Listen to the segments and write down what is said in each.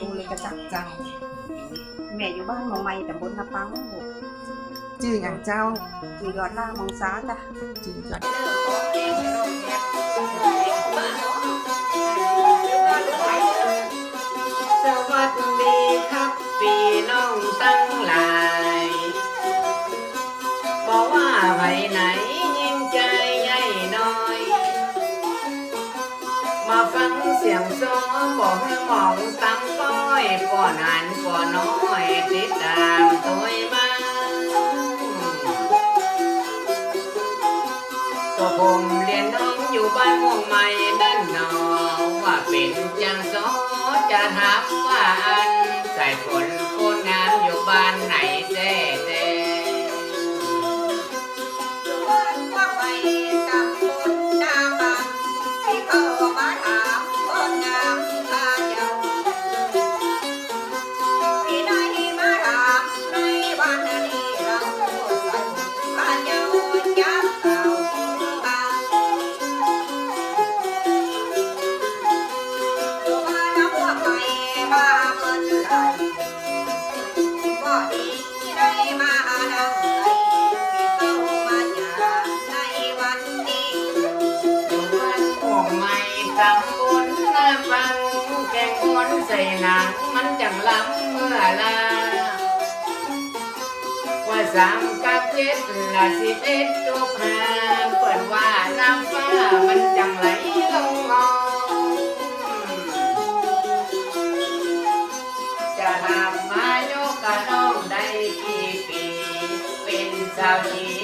ดูเลยกระจักจัง แม่อยู่บ้านหมองไม่แต่บนนาปังลูกชื่ออย่างเจ้าอยู่ยอดล่างมองซ้าจ้ะชื่อจัดสวัสดีครับพี่น้องตั้งหลาย มาฟังเสียงซ้อบอกให้มองตั้งก้อยก่อนหันก่อนน้อยติดตามตัวมาก็ผมเรียนน้องอยู่บ้านม่วงใหม่ด้านนอว่าเป็นจังซอจะถามว่าอันใส่ฝน ใหม่ตำบลหน้าฟังแกงบอนใส่หนังมันจังล้ำเมื่อลาว่าสามกับเจ็ดละสิบเอ็ดจบหาเปิดว่าน้ำฟ้ามันจังไหลลงงอจะทำมาโยกกะน้องได้กี่ปี เป็นสาวจี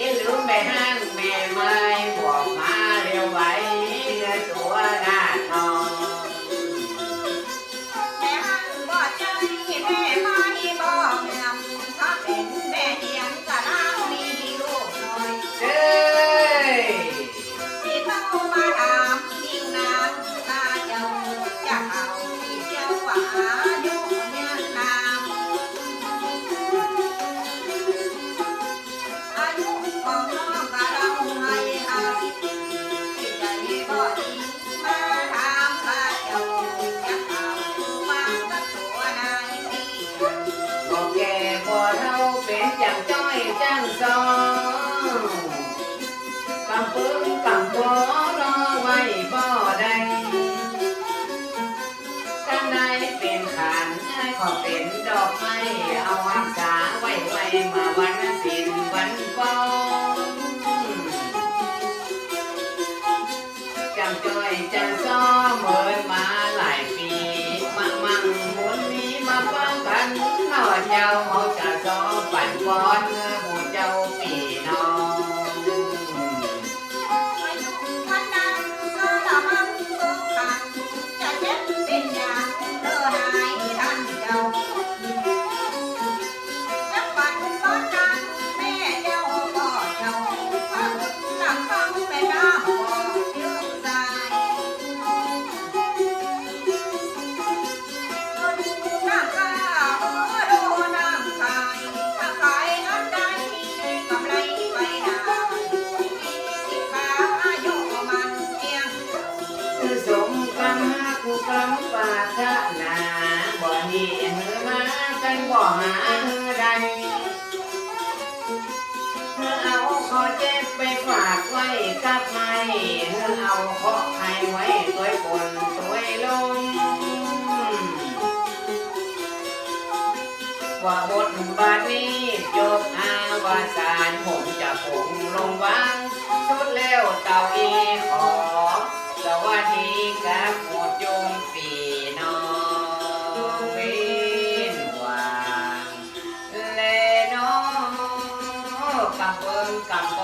กันได้เป็นขานให้ขอเป็นดอกไม้เอารักษาไว้ไว้มาวันสิ้นวันปองจังจ้อยจังซ้อเหมินมาหลายปีมังมังมุนมีมาฟังกันหน่อเจ้าเขาจะซ้อปั่นก้อนเมื่อ นี่เหือมากันบ่หาเหือใดเธอเอาขอเจ็บไปฝากไว้กับไม่เธอเอาขอให้ไว้ตัวฝนตัวลมว่าบทบาทนี้จบอาวสานผมจะผงลงวางสุดแล้วเต่าอีขอางเล